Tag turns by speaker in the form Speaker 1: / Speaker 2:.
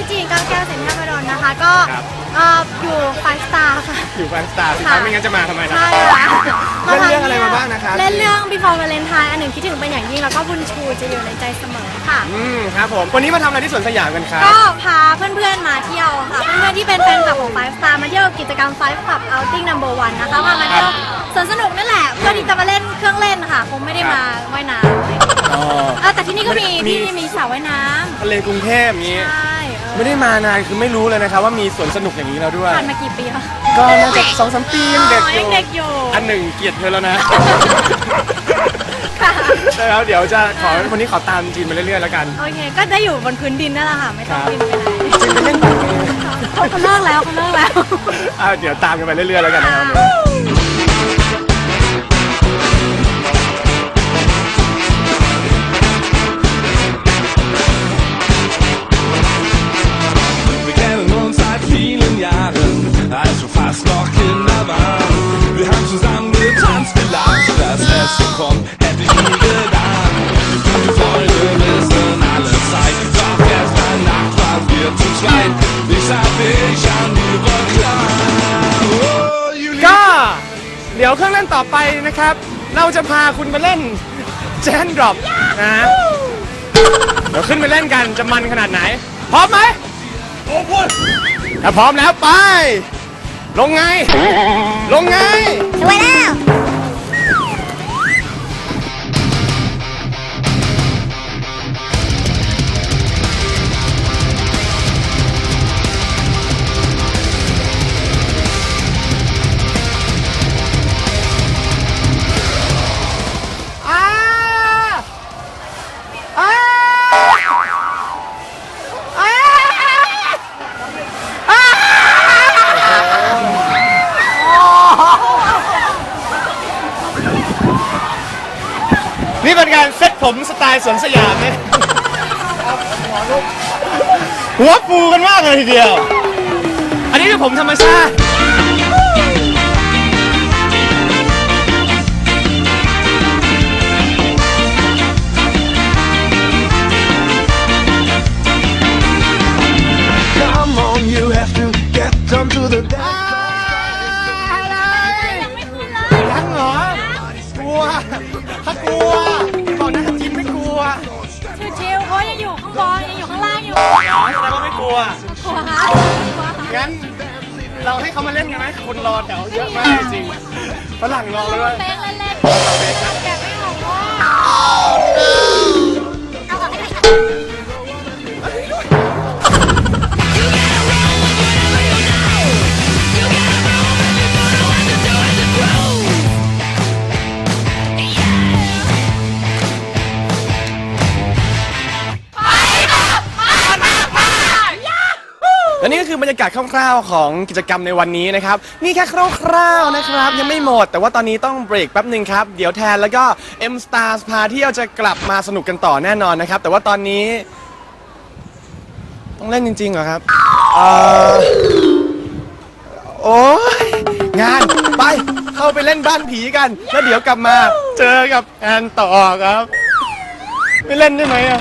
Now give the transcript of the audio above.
Speaker 1: ชื่อจีนก้าวแก้วเซนทรัลพดลนะคะ ก็
Speaker 2: ครับ
Speaker 1: เอ่ออยู่ไฟสตาร์ค่ะ
Speaker 2: อยู่แฟนสตาร์สิค
Speaker 1: ค่ะ
Speaker 2: รับไม่งั้นจะมาทำไมล่ะ
Speaker 1: ใช่ค่ะ
Speaker 2: เล่นเรื่องอะไรมาบ้างนะครับ
Speaker 1: เล่นเรื่อง Before Valentine อันหนึ่งคิดถึงเป็นอย่างยิ่ง แล้วก็บุญชูจะอยู่ในใจเสมอค่ะ
Speaker 2: อืมครับผม วันนี้มาทำอะไรที่สวนสยามกันครับ
Speaker 1: ก็พาเพื่อนๆมาเที่ยวค่ะ เพื่อนๆที่เป็นแฟนคลับของ Five Star มาเที่ยวกิจกรรม Five Club Outing Number One นะคะพามาเที่ยวสวนสนุกนั่นแหละเพื่อที่จะมาเล่นเครื่องเล่นค่ะ คงไม่ได้มาว่ายน้ำ
Speaker 2: อ๋อ
Speaker 1: เออแต่ที่นี่ก็มี
Speaker 2: มี
Speaker 1: ที่มีสระว่ายน้
Speaker 2: ทะเลกรุงเทพำนี้
Speaker 1: ใช่เออ
Speaker 2: ไม่ได้มานานคือไม่รู้เลยนะครับว่ามีสวนสนุกอย่างนี้แล้วด้วย
Speaker 1: ผ่านมากี่ปีแล้ว
Speaker 2: ก็น่าจะสองสามปียังเด็กอ
Speaker 1: ยั
Speaker 2: ยู่
Speaker 1: งเด็กอยู่
Speaker 2: อันหนึ่งเกลียดเธอแล้วนะ
Speaker 1: ค่ะ
Speaker 2: แล้วเดี๋ยวจะขอวันนี้ขอตามจีนไปเรื่อยๆแล้วกัน
Speaker 1: โอเค ก็ได้อยู่บนพื้นดินนั่นแหละค่ะ ไม่ต้องบินไปไหน
Speaker 2: จีนไปเล่นแบบนี้
Speaker 1: เขาเขาเลิกแล้วเขาเลิกแล้ว
Speaker 2: อะเดี๋ยวตามกันไปเรื่อยๆแล้วกันนะครับ ก็เดี๋ยวเครื่องเล่นต่อไปนะครับ เราจะพาคุณมาเล่นแจนดรอปนะเดี๋ยวขึ้นไปเล่นกันจะมันขนาดไหน พร้อมไหมถ้าพร้อมแล้วไป ลงไง ลงไง
Speaker 1: สวยแล้ว
Speaker 2: นี่เป็นการเซ็ตผมสไตล์สวนสยามเนี่ยหัวฟูกันมากเลยทีเดียว อันนี้คือผมธรรมชาติ
Speaker 3: Come on, you have to get onto the dance.
Speaker 2: ยังเหรอกลัวถ้ากลัว
Speaker 1: งั้น
Speaker 2: เราให้เขามาเล่นกันไหมคนรอแถวเยอะมากจริงฝรั่งรอเลย
Speaker 1: เป๊กเล่นๆ
Speaker 2: คือบรรยากาศคร่าวๆของกิจกรรมในวันนี้นะครับ นี่แค่คร่าวๆนะครับ ยังไม่หมด แต่ว่าตอนนี้ต้องเบรกแป๊บหนึ่งครับ เดี๋ยวแทนแล้วก็ M Stars พาเที่ยวจะกลับมาสนุกกันต่อแน่นอนนะครับ แต่ว่าตอนนี้ ต้องเล่นจริงๆเหรอครับเอ่อโอ้ยงานไปเข้าไปเล่นบ้านผีกัน แล้วเดี๋ยวกลับมาเจอกับแอนต่อครับไม่เล่นได้ไหมอะ